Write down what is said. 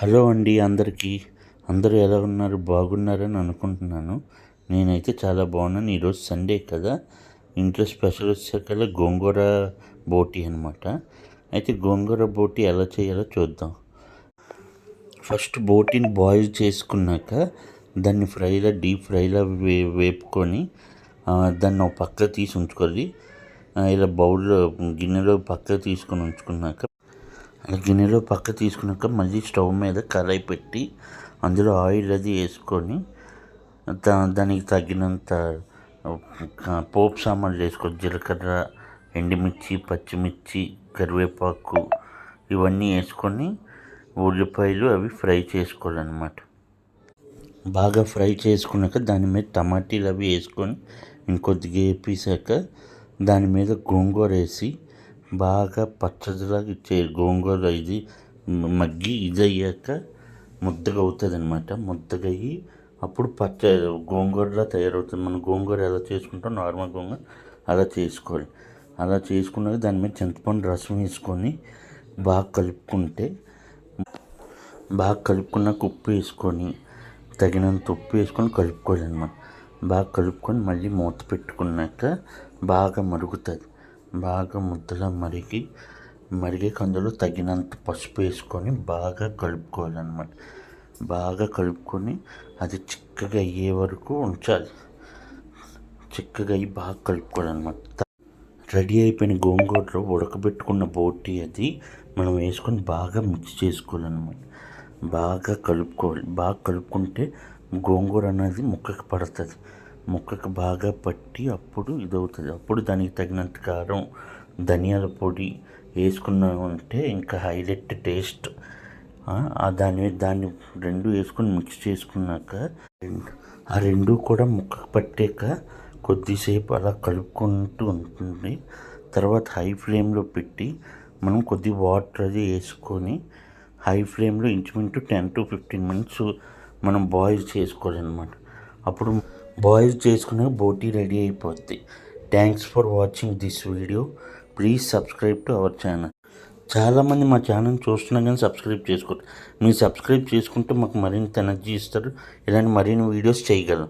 Hello అండి అందరికీ. అందరూ ఎలా ఉన్నారు? బాగున్నారని అనుకుంటున్నాను. నేనైతే చాలా బాగున్నాను. ఈరోజు సండే కదా. ఇంట్లో స్పెషల్ వచ్చాక గోంగూర బోటి అనమాట అయితే గోంగూర బోటి ఎలా చేయాలో చూద్దాం. ఫస్ట్ బోటిని బాయిల్ చేసుకున్నాక దాన్ని ఫ్రైలా డీప్ ఫ్రైలా వే వేపుకొని దాన్ని ఒక పక్క తీసి ఉంచుకోవాలి. ఇలా బౌల్లో గిన్నెలో పక్క తీసుకొని ఉంచుకున్నాక గిన్నెలో పక్క తీసుకున్నాక మళ్ళీ స్టవ్ మీద కరాయి పెట్టి అందులో ఆయిల్ అది వేసుకొని దా దానికి తగినంత పోపు సామాన్లు వేసుకో జీలకర్ర ఎండుమిర్చి పచ్చిమిర్చి కరివేపాకు ఇవన్నీ వేసుకొని ఉల్లిపాయలు అవి ఫ్రై చేసుకోవాలన్నమాట. బాగా ఫ్రై చేసుకున్నాక దాని మీద టమాటీలు అవి వేసుకొని ఇంకొద్దిగా వేపేసాక దాని మీద గోంగూర వేసి బాగా పచ్చడిలాగా ఇచ్చే గోంగూర ఇది మగ్గి ఇది అయ్యాక ముద్దగా అవుతుంది అనమాట ముద్దగా అయ్యి అప్పుడు పచ్చ గోంగూరలా తయారవుతుంది. మనం గోంగూర ఎలా చేసుకుంటాం? నార్మల్ గోంగూర అలా చేసుకోవాలి. అలా చేసుకున్నాక దాని మీద చింతపండు రసం వేసుకొని బాగా కలుపుకుంటే బాగా కలుపుకున్నాక ఉప్పు వేసుకొని తగినంత ఉప్పు వేసుకొని కలుపుకోవాలి అనమాట బాగా కలుపుకొని మళ్ళీ మూత పెట్టుకున్నాక బాగా మరుగుతుంది. బాగా ముద్దలా మరిగి మరిగి కందులో తగినంత పసుపు వేసుకొని బాగా కలుపుకోవాలన్నమాట. బాగా కలుపుకొని అది చిక్కగా అయ్యే వరకు ఉంచాలి. చిక్కగా అయ్యి బాగా కలుపుకోవాలన్నమాట. రెడీ అయిపోయిన గోంగూరలో ఉడకబెట్టుకున్న బోటి అది మనం వేసుకొని బాగా మిక్స్ చేసుకోవాలన్నమాట. బాగా కలుపుకోవాలి. బాగా కలుపుకుంటే గోంగూర అనేది ముక్కకి పడుతుంది. ముక్కకు బాగా పట్టి అప్పుడు ఇదవుతుంది. అప్పుడు దానికి తగినంత కారం ధనియాల పొడి వేసుకున్నామంటే ఇంకా హైలైట్ టేస్ట్. దాని దాన్ని రెండు వేసుకొని మిక్స్ చేసుకున్నాక రెండు- ఆ రెండు కూడా ముక్కకు పట్టాక కొద్దిసేపు అలా కలుపుకుంటూ ఉంటుంది. తర్వాత హై ఫ్లేమ్లో పెట్టి మనం కొద్ది వాటర్ అది వేసుకొని హై ఫ్లేమ్లో ఇంచుమించు టెన్ టు ఫిఫ్టీన్ మినిట్స్ మనం బాయిల్ చేసుకోవాలన్నమాట. అప్పుడు బాయిల్ చేసుకున్న బోటీ రెడీ అయిపోద్ది. Thanks for watching this video please subscribe to our channel చాలామంది మా ఛానల్ చూస్తున్నా కానీ సబ్స్క్రైబ్ చేసుకోరు. మీరు సబ్స్క్రైబ్ చేసుకుంటే మాకు మరింత ఎనర్జీ ఇస్తారు. ఇలాంటి మరిన్ని వీడియోస్ చేయగలం.